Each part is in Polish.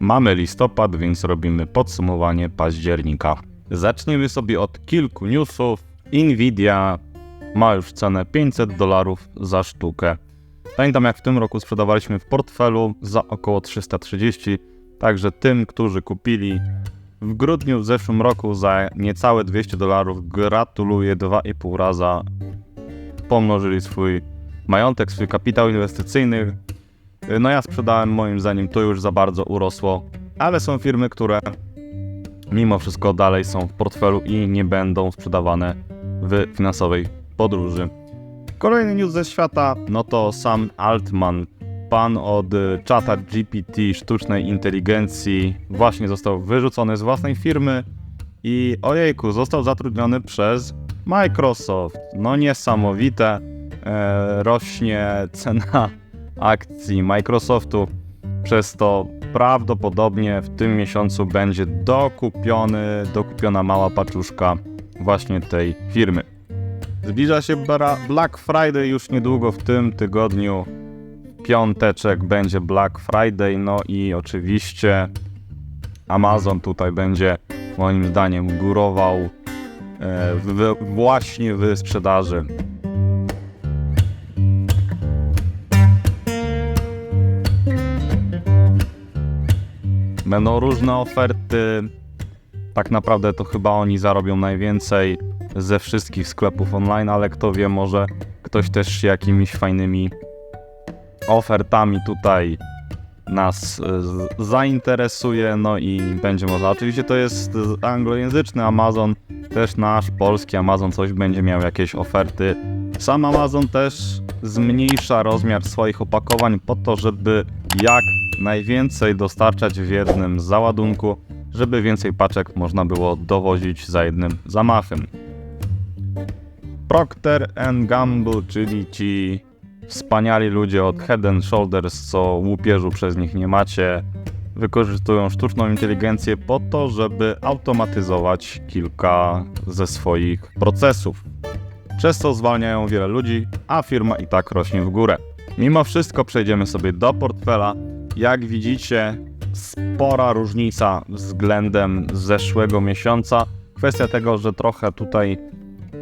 Mamy listopad, więc robimy podsumowanie października. Zaczniemy sobie od kilku newsów. Nvidia ma już cenę 500 dolarów za sztukę. Pamiętam jak w tym roku sprzedawaliśmy w portfelu za około 330, także tym, którzy kupili w grudniu w zeszłym roku za niecałe 200 dolarów, gratuluję 2,5 raza pomnożyli swój majątek, swój kapitał inwestycyjny. No ja sprzedałem, moim zdaniem to już za bardzo urosło, ale są firmy, które mimo wszystko dalej są w portfelu i nie będą sprzedawane w finansowej podróży. Kolejny news ze świata, no to Sam Altman, pan od y, czata GPT, sztucznej inteligencji, właśnie został wyrzucony z własnej firmy i ojejku, został zatrudniony przez Microsoft. No niesamowite, e, rośnie cena akcji Microsoftu, przez to prawdopodobnie w tym miesiącu będzie dokupiony, dokupiona mała paczuszka właśnie tej firmy. Zbliża się Black Friday już niedługo w tym tygodniu. Piąteczek będzie Black Friday, no i oczywiście Amazon tutaj będzie moim zdaniem górował e, w, właśnie w sprzedaży. Będą różne oferty. Tak naprawdę to chyba oni zarobią najwięcej ze wszystkich sklepów online, ale kto wie, może ktoś też jakimiś fajnymi ofertami tutaj nas z- zainteresuje, no i będzie można. Oczywiście to jest anglojęzyczny Amazon, też nasz polski Amazon coś będzie miał jakieś oferty. Sam Amazon też zmniejsza rozmiar swoich opakowań po to, żeby jak najwięcej dostarczać w jednym załadunku, żeby więcej paczek można było dowozić za jednym zamachem. Procter Gamble, czyli ci wspaniali ludzie od Head and Shoulders, co łupieżu przez nich nie macie, wykorzystują sztuczną inteligencję po to, żeby automatyzować kilka ze swoich procesów. Przez co zwalniają wiele ludzi, a firma i tak rośnie w górę. Mimo wszystko przejdziemy sobie do portfela. Jak widzicie, spora różnica względem zeszłego miesiąca. Kwestia tego, że trochę tutaj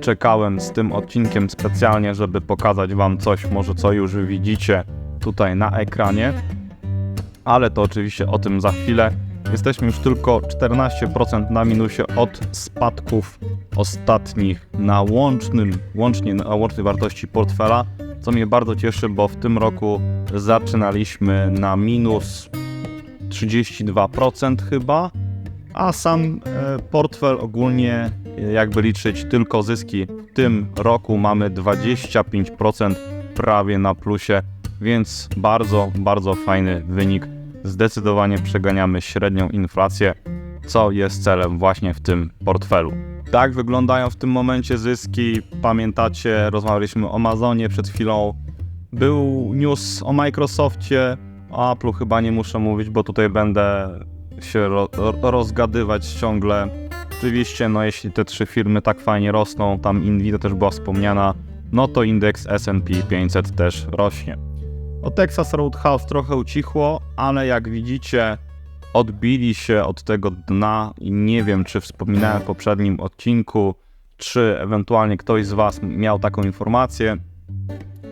czekałem z tym odcinkiem specjalnie, żeby pokazać Wam coś, może co już widzicie tutaj na ekranie. Ale to oczywiście o tym za chwilę. Jesteśmy już tylko 14% na minusie od spadków ostatnich na łącznym, łącznie na łącznej wartości portfela, co mnie bardzo cieszy, bo w tym roku zaczynaliśmy na minus 32% chyba, a sam e, portfel ogólnie, e, jakby liczyć tylko zyski, w tym roku mamy 25% prawie na plusie, więc bardzo, bardzo fajny wynik. Zdecydowanie przeganiamy średnią inflację, co jest celem właśnie w tym portfelu. Tak wyglądają w tym momencie zyski. Pamiętacie, rozmawialiśmy o Amazonie przed chwilą. Był news o Microsoftie, o Apple'u chyba nie muszę mówić, bo tutaj będę się ro- rozgadywać ciągle. Oczywiście, no jeśli te trzy firmy tak fajnie rosną, tam Nvidia też była wspomniana, no to indeks S&P 500 też rośnie. O Texas Roadhouse trochę ucichło, ale jak widzicie, odbili się od tego dna i nie wiem, czy wspominałem w poprzednim odcinku, czy ewentualnie ktoś z Was miał taką informację.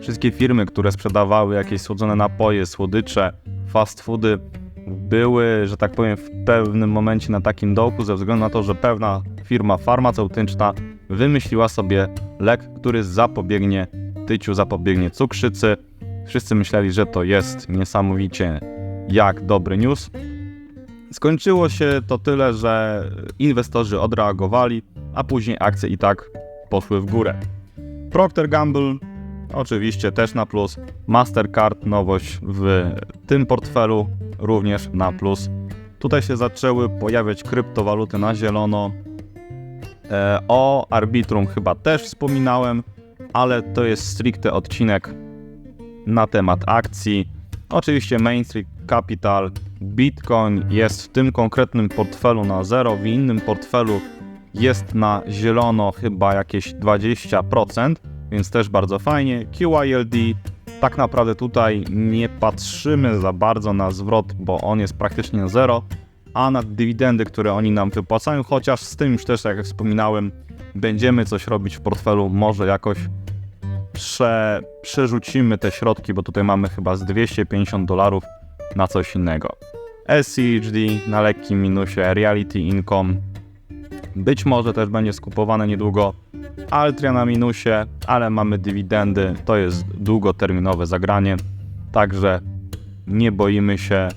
Wszystkie firmy, które sprzedawały jakieś słodzone napoje, słodycze, fast foody, były, że tak powiem, w pewnym momencie na takim dołku ze względu na to, że pewna firma farmaceutyczna wymyśliła sobie lek, który zapobiegnie tyciu, zapobiegnie cukrzycy. Wszyscy myśleli, że to jest niesamowicie jak dobry news. Skończyło się to tyle, że inwestorzy odreagowali, a później akcje i tak poszły w górę. Procter Gamble oczywiście też na plus. Mastercard nowość w tym portfelu również na plus. Tutaj się zaczęły pojawiać kryptowaluty na zielono. E, o Arbitrum chyba też wspominałem, ale to jest stricte odcinek na temat akcji. Oczywiście Main Street Capital, Bitcoin jest w tym konkretnym portfelu na zero, w innym portfelu jest na zielono chyba jakieś 20%, więc też bardzo fajnie. QILD tak naprawdę tutaj nie patrzymy za bardzo na zwrot, bo on jest praktycznie zero, a na dywidendy, które oni nam wypłacają, chociaż z tym już też, jak wspominałem, będziemy coś robić w portfelu, może jakoś prze, przerzucimy te środki, bo tutaj mamy chyba z 250 dolarów na coś innego. SCHD na lekkim minusie, Reality Income być może też będzie skupowane niedługo. Altria na minusie, ale mamy dywidendy, to jest długoterminowe zagranie, także nie boimy się.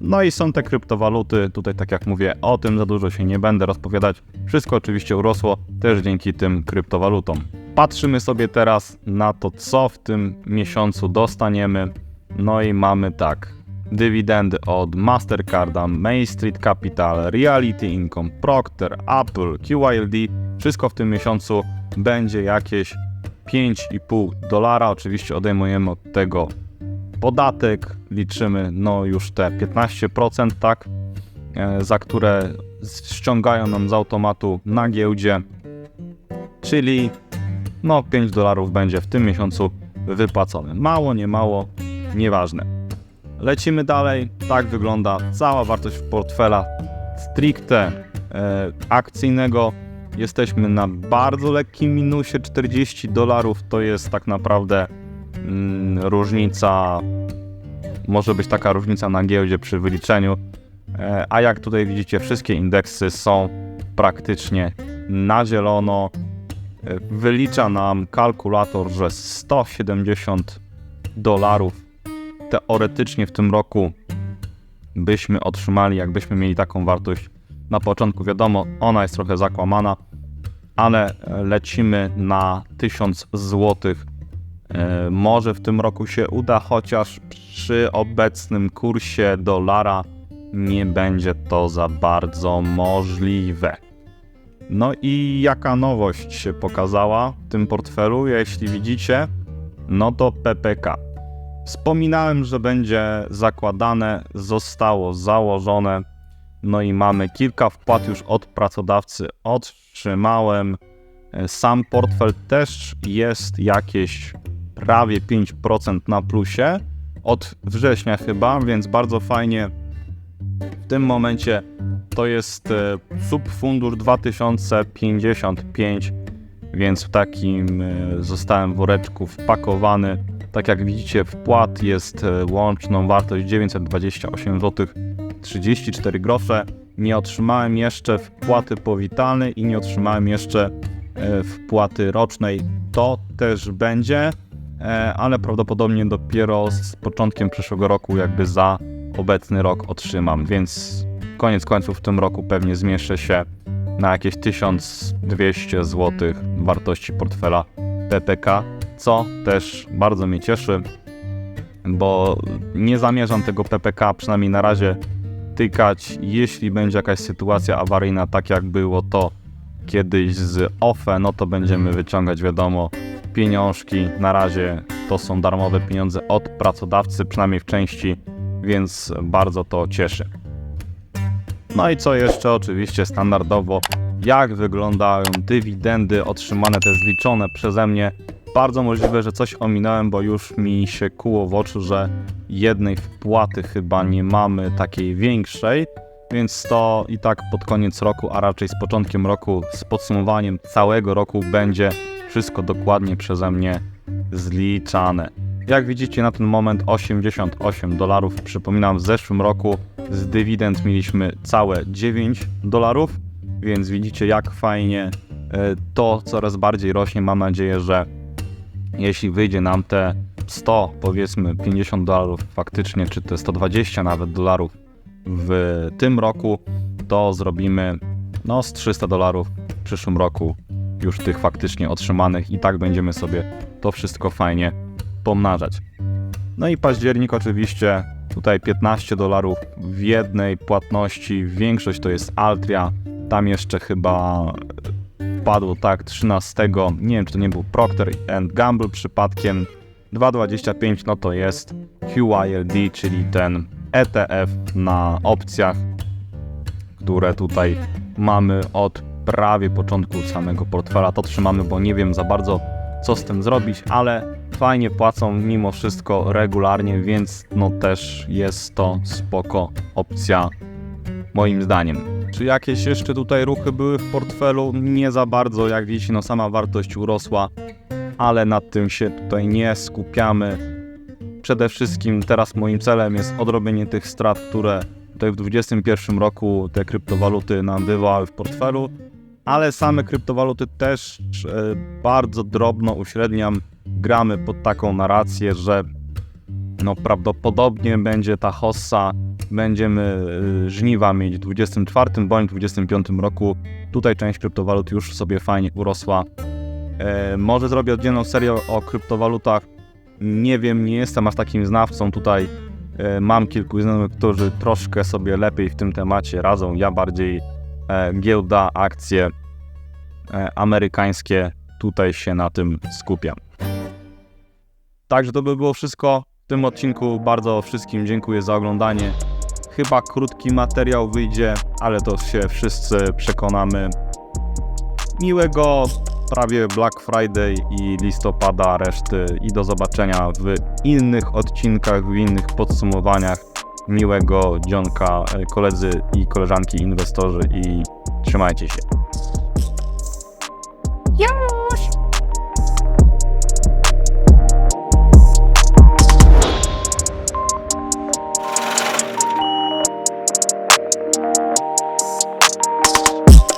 No i są te kryptowaluty, tutaj tak jak mówię, o tym za dużo się nie będę rozpowiadać. Wszystko oczywiście urosło też dzięki tym kryptowalutom. Patrzymy sobie teraz na to, co w tym miesiącu dostaniemy. No i mamy tak, dywidendy od Mastercarda, Main Street Capital, Reality Income, Procter, Apple, QYLD. Wszystko w tym miesiącu będzie jakieś 5,5 dolara. Oczywiście odejmujemy od tego podatek, liczymy no już te 15%, tak, e, za które ściągają nam z automatu na giełdzie, czyli no 5 dolarów będzie w tym miesiącu wypłacone. Mało, nie mało, nieważne. Lecimy dalej. Tak wygląda cała wartość portfela stricte e, akcyjnego. Jesteśmy na bardzo lekkim minusie 40 dolarów. To jest tak naprawdę mm, różnica, może być taka różnica na giełdzie przy wyliczeniu. E, a jak tutaj widzicie, wszystkie indeksy są praktycznie na zielono. Wylicza nam kalkulator, że 170 dolarów teoretycznie w tym roku byśmy otrzymali, jakbyśmy mieli taką wartość na początku. Wiadomo, ona jest trochę zakłamana, ale lecimy na 1000 zł. E, może w tym roku się uda, chociaż przy obecnym kursie dolara nie będzie to za bardzo możliwe. No i jaka nowość się pokazała w tym portfelu? Jeśli widzicie, no to PPK. Wspominałem, że będzie zakładane, zostało założone. No i mamy kilka wpłat już od pracodawcy. Otrzymałem. Sam portfel też jest jakieś prawie 5% na plusie od września chyba, więc bardzo fajnie. W tym momencie to jest e, subfundusz 2055, więc w takim e, zostałem woreczku wpakowany. Tak jak widzicie, wpłat jest e, łączną wartość 928 zł 34 grosze. Nie otrzymałem jeszcze wpłaty powitalnej i nie otrzymałem jeszcze wpłaty rocznej. To też będzie, ale prawdopodobnie dopiero z początkiem przyszłego roku, jakby za obecny rok otrzymam, więc koniec końców w tym roku pewnie zmieszczę się na jakieś 1200 zł wartości portfela PPK co też bardzo mnie cieszy, bo nie zamierzam tego PPK przynajmniej na razie tykać, jeśli będzie jakaś sytuacja awaryjna, tak jak było to kiedyś z OFE, no to będziemy wyciągać, wiadomo, pieniążki. Na razie to są darmowe pieniądze od pracodawcy, przynajmniej w części, więc bardzo to cieszy. No i co jeszcze? Oczywiście standardowo, jak wyglądają dywidendy otrzymane, te zliczone przeze mnie bardzo możliwe, że coś ominąłem, bo już mi się kuło w oczu, że jednej wpłaty chyba nie mamy takiej większej, więc to i tak pod koniec roku, a raczej z początkiem roku, z podsumowaniem całego roku będzie wszystko dokładnie przeze mnie zliczane. Jak widzicie na ten moment 88 dolarów. Przypominam, w zeszłym roku z dywidend mieliśmy całe 9 dolarów, więc widzicie jak fajnie e, to coraz bardziej rośnie. Mam nadzieję, że jeśli wyjdzie nam te 100, powiedzmy 50 dolarów faktycznie, czy te 120 nawet dolarów w tym roku, to zrobimy no z 300 dolarów w przyszłym roku już tych faktycznie otrzymanych i tak będziemy sobie to wszystko fajnie pomnażać. No i październik oczywiście tutaj 15 dolarów w jednej płatności, większość to jest Altria, tam jeszcze chyba padło tak 13, nie wiem czy to nie był Procter Gamble przypadkiem, 2,25 no to jest QYLD, czyli ten ETF na opcjach, które tutaj mamy od prawie początku samego portfela. To trzymamy, bo nie wiem za bardzo co z tym zrobić, ale fajnie płacą mimo wszystko regularnie, więc no też jest to spoko opcja moim zdaniem. Czy jakieś jeszcze tutaj ruchy były w portfelu? Nie za bardzo, jak widzicie, no sama wartość urosła, ale nad tym się tutaj nie skupiamy. Przede wszystkim teraz moim celem jest odrobienie tych strat, które tutaj w 2021 roku te kryptowaluty nam wywołały w portfelu, ale same kryptowaluty też e, bardzo drobno uśredniam. Gramy pod taką narrację, że no prawdopodobnie będzie ta hossa, będziemy y, żniwa mieć w 24 bądź 25 roku. Tutaj część kryptowalut już sobie fajnie urosła. E, może zrobię oddzielną serię o kryptowalutach. Nie wiem, nie jestem aż takim znawcą tutaj. E, mam kilku znajomych, którzy troszkę sobie lepiej w tym temacie radzą. Ja bardziej e, giełda, akcje e, amerykańskie. Tutaj się na tym skupiam. Także to by było wszystko w tym odcinku. Bardzo wszystkim dziękuję za oglądanie. Chyba krótki materiał wyjdzie, ale to się wszyscy przekonamy. Miłego prawie Black Friday i listopada reszty i do zobaczenia w innych odcinkach, w innych podsumowaniach. Miłego dzionka e, koledzy i koleżanki inwestorzy i trzymajcie się. Yo!